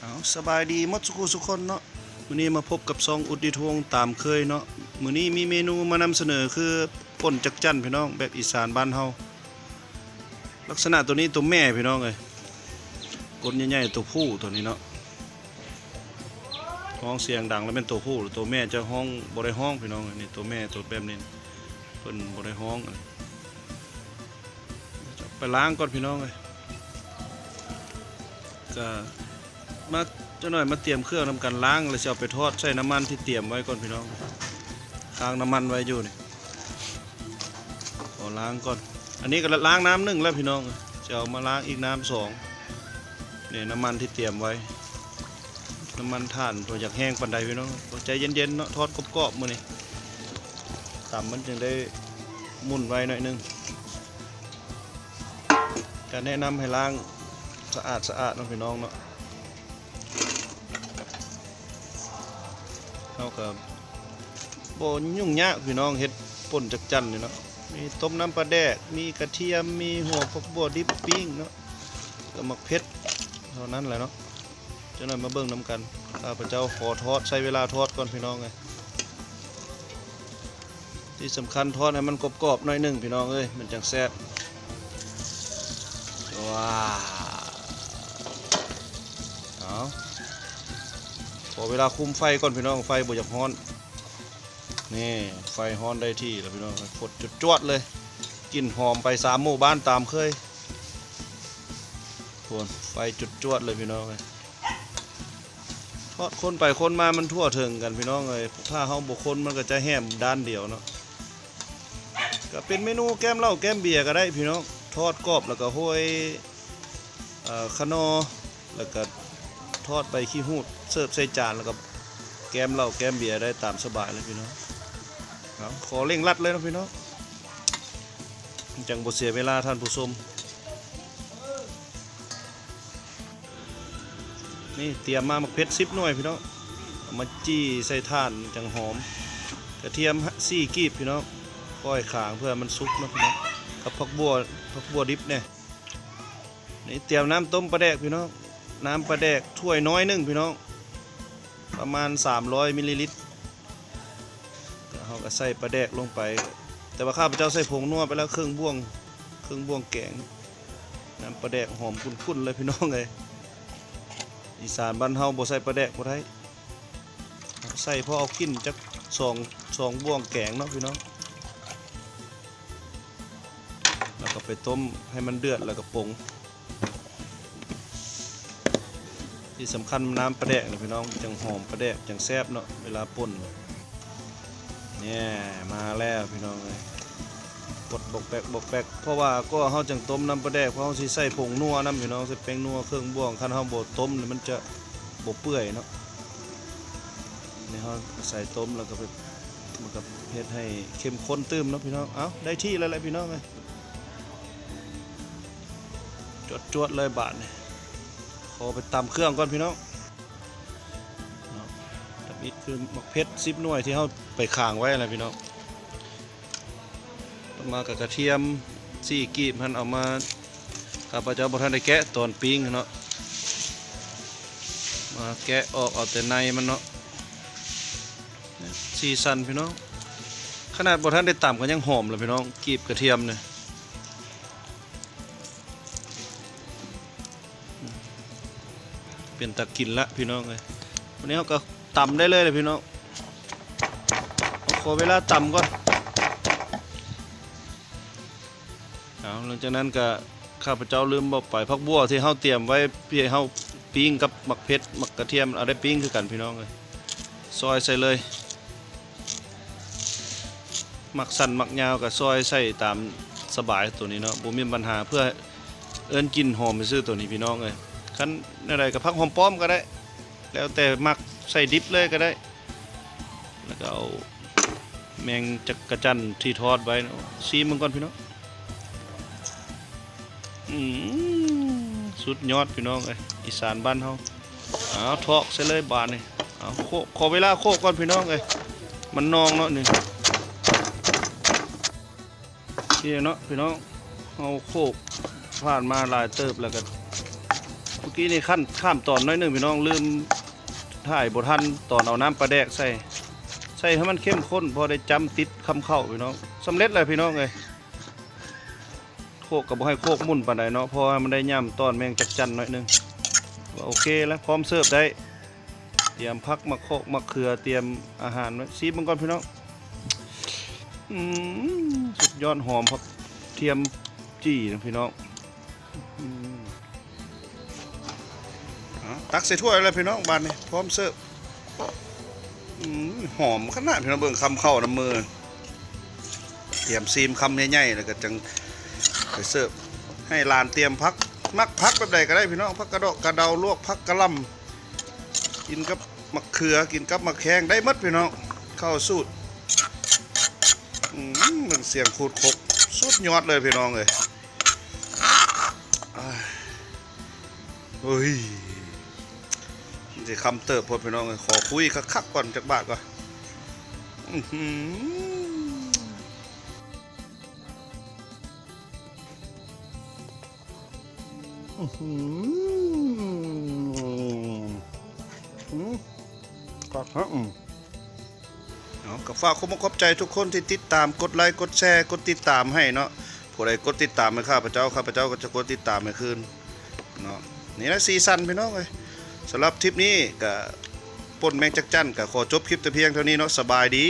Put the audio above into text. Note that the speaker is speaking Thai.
เอาสบายดีมดสุขุสุคนเนาะมื้อนี้มาพบกับซองอุดดิทวงตามเคยเนาะมื้อนี้มีเมนูมานำเสนอคือป่นจักจั่นพี่น้องแบบอีสานบ้านเฮาลักษณะตัวนี้ตัวแม่พี่น้องเอ้ยกลใหญ่ๆตัวผู้ตัวนี้เนาะห้องเสียงดังแล้วเป็นตัวผู้หรือตัวแม่จะห้องบ่ได้ห้องพี่น้องอ้ยนี่ตัวแม่ตัวแบบนี้เพิ่นบ่ได้ห้องไปล้างก่อนพี่น้องเอ้ยก็ มาเจ้าหน่อยมาเตรียมเครื่องทำการล้างแล้วจะเอาไปทอดใส่น้ำมันที่เตรียมไว้ก่อนพี่น้องค้างน้ำมันไว้อยู่นี่ขอล้างก่อน อันนี้ก็ล้างน้ำหนึ่งแล้วพี่น้องจะเอามาล้างอีกน้ำสองนี่น้ำมันที่เตรียมไว้ น้ำมันถ่านตัวอยากแห้งปันใดพี่น้องใจเย็นๆเนาะทอดกรอบๆมือนี่ต่ำมันจึงได้หมุนไว้หน่อยนึงการแนะนำให้ล้างสะอาดสะอาดนะพี่น้องเนาะ เขากับโบยุ่งยากพี่น้องเฮ็ดป่นจักจันนี่เนาะมีต้มน้ำปลาแดก มีกระเทียม มีหัวผักบัวดิบปิ้งเนาะก็มักเผ็ดเท่านั้นแหละเนาะจ้าหน่อยมาเบิ่งน้ำกันข้าพเจ้าขอทอดใช้เวลาทอดก่อนพี่น้องไงที่สำคัญทอดให้มันกรอบๆหน่อยหนึ่งพี่น้องเอ้ยมันจังแซ่บว้าวเอา อเวลาคุมไฟก่อนพี่น้องไฟบ่อยากฮ้อนนี่ไฟฮ้อนได้ที่แล้วพี่น้องกดจุดจวดเลยกลิ่นหอมไปสามหมู่บ้านตามเคยทวนไฟจุดจวดเลยพี่น้องเลยทอดคนไปคนมามันทั่วถึงกันพี่น้องเลยถ้าเฮาบ่คนมันก็จะแหมด้านเดียวเนาะก็เป็นเมนูแก้มเหล้าแก้มเบียร์ก็ได้พี่น้องทอดกรอบแล้วก็ห้อยอ่อขนอแล้วก็ ทอดใบขี้หูดเสิร์ฟใส่จานแล้วก็แกมเหล้าแกมเบียร์ได้ตามสบายเลยพี่น้องเอาขอเร่งรัดเลยนะพี่น้องจังบ่เสียเวลาท่านผู้ชมนี่เตรียมมามักเพชรซิปหน่วยพี่น้องมาจี้ใส่ถ่านจังหอม กระเทียมสี่กีบพี่น้องก้อยขางเพื่อมันสุกนะพี่น้องกับผักบัวผักบัวดิบเนี่ยนี่เตรียมน้ำต้มปลาแดกพี่น้อง น้ำปลาแดกถ้วยน้อยหนึงพี่น้อง ประมาณ 300มิลลิลิตรเขาก็ใส่ปลาแดกลงไป แต่ว่าข้าพเจ้าใส่ผงนัวไปแล้วครึ่งบ่วงครึ่งบ่วงแกงน้ำปลาแดกหอมคุ้นๆเลยพี่น้องเลยอีสานบ้านเฮาบ่ใส่ปลาแดกบ่ได้ใส่พอเอากินจักสองสองบ่วงแกงเนาะพี่น้องแล้วก็ไปต้มให้มันเดือดแล้วก็ปรุง ที่สำคัญน้ำปลาแดกนะพี่น้องจังหอมปลาแดกจังแซบเนาะเวลาป่นเนี่ยมาแล้วพี่น้องเลยกดบกแบกบกแบกเพราะว่าก็เฮาจังต้มน้ำปลาแดกเพราะเฮาใส่ผงนัวน้ำพี่น้องใส่แป้งนัวเครื่องบ่วงคันเฮาบ่ต้มนี่มันจะบ่เปื่อยเนาะนี่เฮาใส่ต้มแล้วก็ไปมันก็เฮ็ดให้เข้มข้นตื้มเนาะพี่น้องเอ้าได้ที่แล้วแหละพี่น้องเอ้ยจวดๆเลยบาทเนี่ย ขอไปตำเครื่องก่อนพี่น้องตับอิดคือหมักเพชรซิบหน่วยที่เขาไปข่างไว้อะไรพี่น้องต่อมากับกระเทียมสี่กีบมันเอามาข้าพเจ้าบทันได้แกะตอนปิ้งเนาะ มาแกะออกเอาแต่ในมันเนาะสีสันพี่น้อง ขนาดบทันได้ต่ำก็ยังหอมเลยพี่น้องกีบกระเทียมเนี่ย เปลี่ยนตะกินละพี่น้องเลยวันนี้เขาก็ตำได้เลยเลยพี่น้องขอเวลาตำก่อนเอาหลังจากนั้นก็ข้าพเจ้าลืมบอกไปพักบัวที่เขาเตรียมไว้เพื่อให้เขาปิ้งกับหมักเพชรหมักกระเทียมเอาได้ปิ้งคือกันพี่น้องเลยซอยใส่เลยหมักสั้นหมักยาวกับซอยใส่ตามสบายตัวนี้เนาะบ่มีปัญหาเพื่อเอิ้นกลินหอมไปซื้อตัวนี้พี่น้องเลย คันอะไรกับพักหอมป้อมก็ได้ แล้วแต่มักใส่ดิบเลยก็ได้ แล้วก็เอาแมงจักกระจันที่ทอดไว้นะซีมันก่อนพี่น้องอืมสุดยอดพี่น้องเอ้ยอีสานบ้านเฮาเอาทอกใส่เลยบาทนี่เอาโคขอเวลาโคกก่อนพี่น้องเอ้ยมันนองเนาะนี่นี่เนาะพี่น้องเอาโคกผ่านมาลายเติบแล้วก็เมื่อ กี้นี่ขั้นข้ามตอนน้อยหนึ่งพี่น้องลืมถ่ายบ่ทันตอนเอาน้ำปลาแดกใส่ ใส่ให้มันเข้มข้น พอได้จำติดคำเข้าพี่น้องสำเร็จเลยพี่น้องเอ้ยโคกกับให้โคกมุ่นปานใดเนาะพอมันได้ย่ำตอนแมงจักจันน่อยหนึงว่าโอเคแล้วพร้อมเสิร์ฟได้ เตรียมพักมะโคกมะเขือเตรียมอาหารไว้ซีมันก่อนพี่น้องอืมสุดยอดหอมพักเทียมจี้นะพี่น้องอื ตักใส่ถ้วยเลยพี่น้องบานนี้พร้อมเสิร์ฟหอมขนาดพี่น้องเบิ่งคำเข้าน้ำมือเตรียมซีมคำใหญ่ๆแล้วก็จังไปเสิร์ฟให้ลานเตรียมพักมักพักแบบใดก็ได้พี่น้องพักกระดกกระเดาลวกพักกระลำกินกับมะเขือกินกับมะแขงได้หมดพี่น้องเข้าสูตรอืมมันเสียงขูดคกสุดยอดเลยพี่น้องเลยเฮ้ย จะคำเติบพดพี่น้องเอ้ยขอคุยคักๆก่อนจากบาทก่อนอืมก็ฮะอืมเอาก็ฝากขอบคุณขอบใจทุกคนที่ติดตามกดไลค์กดแชร์กดติดตามให้เนาะผู้ใดกดติดตามให้ข้าพเจ้าข้าพเจ้าก็จะกดติดตามให้คืนเนาะนี่นะซีซันพี่น้องเลย สำหรับทริปนี้ก็ป่นแมงจักจั่นก็ขอจบคลิปแต่เพียงเท่านี้เนาะสบายดี